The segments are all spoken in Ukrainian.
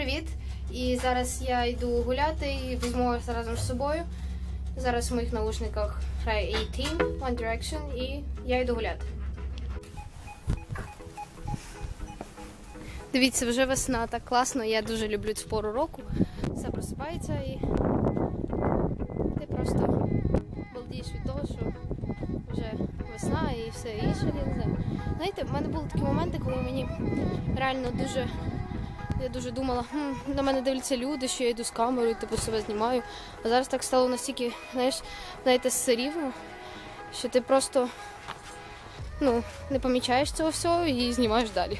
Привіт! І зараз я йду гуляти і візьму вас разом з собою. Зараз в моїх наушниках грає A-Team, One Direction, і я йду гуляти. Дивіться, вже весна, так класно. Я дуже люблю цю пору року. Все просипається і ти просто балдієш від того, що вже весна і все інше. Знаєте, в мене були такі моменти, коли мені реально дуже. Я дуже думала, хм, на мене дивляться люди, що я йду з камерою, типу себе знімаю. А зараз так стало настільки, знаєш, знаєте, все що ти просто ну, не помічаєш цього всього і знімаєш далі.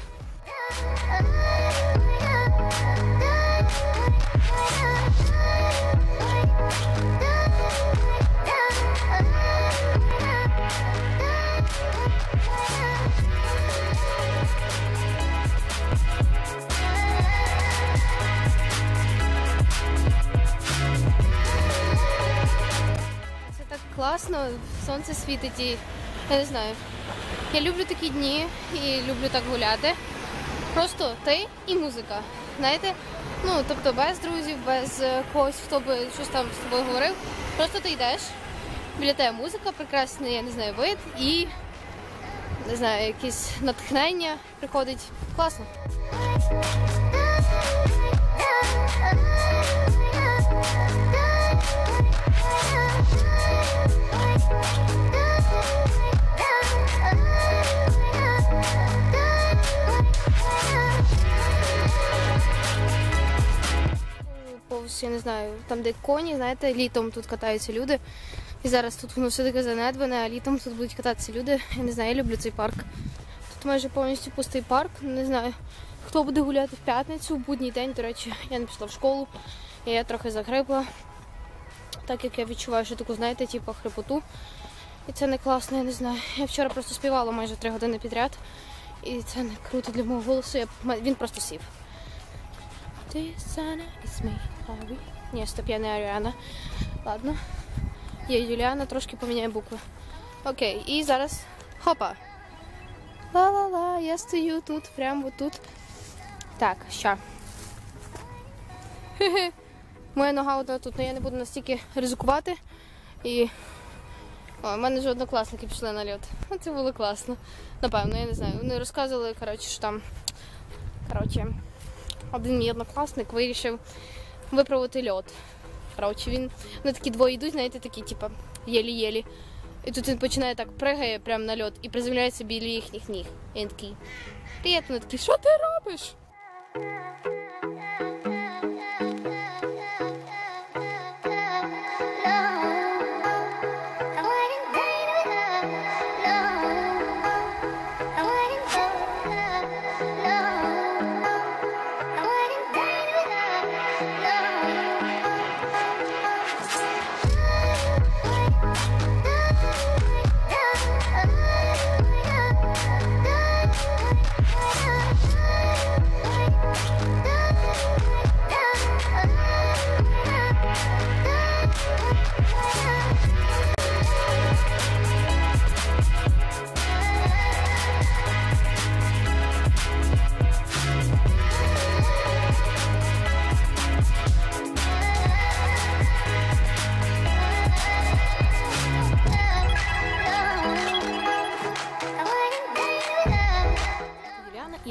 Класно, сонце світить і я не знаю. Я люблю такі дні і люблю так гуляти. Просто ти і музика. Знаєте? Ну, тобто без друзів, без е, когось, хто би щось там з тобою говорив. Просто ти йдеш, біля тебе музика, прекрасний, я не знаю, вид і не знаю, якесь натхнення приходить. Класно. Я не знаю, там, де коні, знаєте, літом тут катаються люди. І зараз тут воно все таке занедбане, а літом тут будуть кататися люди. Я не знаю, я люблю цей парк. Тут майже повністю пустий парк. Не знаю, хто буде гуляти в п'ятницю, в будній день, до речі, я не пішла в школу, і я трохи загрипла. Так як я відчуваю, що таку, знаєте, типу хрипоту. І це не класно, я не знаю. Я вчора просто співала майже три години підряд. І це не круто для мого голосу. Я... Він просто сів. Ти Сана, it's me. Ні, стоп, я не Аріана. Ладно. Я Юліана, трошки поміняю букви. Окей, і зараз хопа. Ла-ла-ла, я стою тут, прямо тут. Так, ща. Хе-хе. Моя нога одна тут, але я не буду настільки ризикувати. І. О, в мене вже однокласники пішли на льот. Ну, Це було класно. Напевно, я не знаю. Вони розказували, коротше, що там. Коротше один мій однокласник вирішив виправити льот. Коротше, він вони такі двоє йдуть, знаєте, такі, типу, єлі-єлі. І тут він починає так пригає прямо на льот і приземляється біля їхніх ніг. І він такий. Привіт, вони такі, що ти робиш?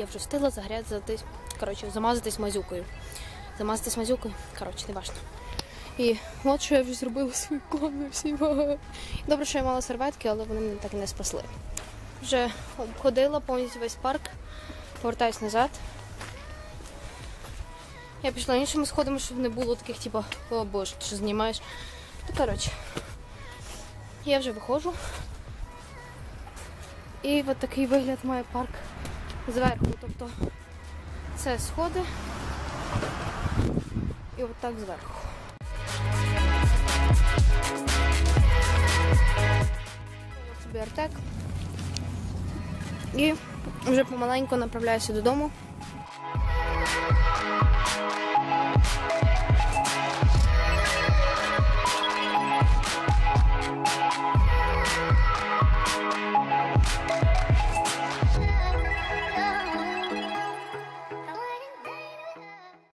Я вже встигла загрязатись, коротше, замазатись мазюкою. Замазатись мазюкою, коротше, не важно. І от що я вже зробила свої всі. Добре, що я мала серветки, але вони мене так і не спасли. Вже обходила повністю весь парк, повертаюсь назад. Я пішла іншими сходами, щоб не було таких, типу, о боже, що знімаєш. Ну, коротше, я вже виходжу. І от такий вигляд має парк зверху. Тобто це сходи і от зверху. Собі артек. І вже помаленьку направляюся додому.